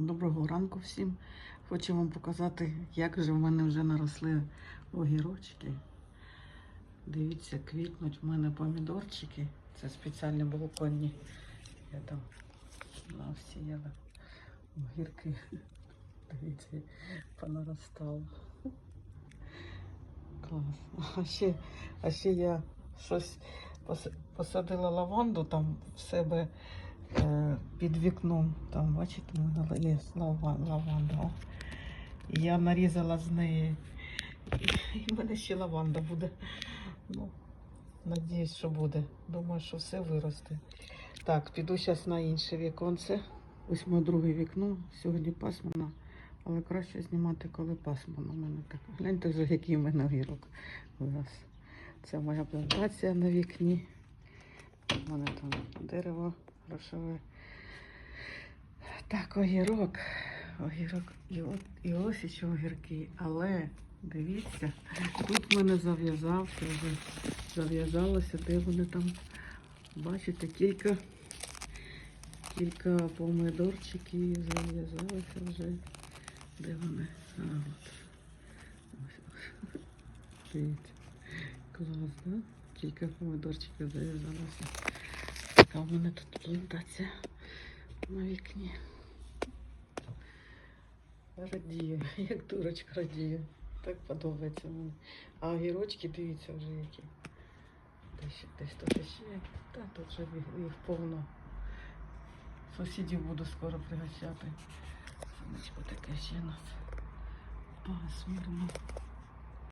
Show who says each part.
Speaker 1: Доброго ранку всім. Хочу вам показати, як же в мене вже наросли огірочки. Дивіться, квітнуть в мене помідорчики. Це спеціальні балконні. Я там навсіяла огірки. Дивіться, понаростало. Клас. А ще, а ще я щось посадила лаванду там в себе е, під вікном. Там, бачите, є лаванда. Я нарізала з неї. І в мене ще лаванда буде. Ну, надіюсь, що буде. Думаю, що все виросте. Так, піду зараз на інше віконце. Ось моє друге вікно. Сьогодні пасмурно, але краще знімати, коли пасмурно. У мене так. Гляньте вже, який в мене огірок вирос. Це моя плантація на вікні. У мене там дерево грошове. Так, огірок. Огірок. І, от, і ось ще огірки. Але дивіться, тут в мене зав'язався вже. Зав'язалося, де вони там. Бачите, кілька, кілька помидорчиків зав'язалося вже. Де вони? А, от. Дивіться. Клас, да? Кілька помидорчиків зав'язалося. Така в мене тут плантація на вікні. Радію, як дурочка радію. Так подобається мені. А огірочки, дивіться вже які. Десь, десь тут ще. Та тут вже їх, повно. Сусідів буду скоро пригощати. Сонечко таке ще нас. Пасмурно.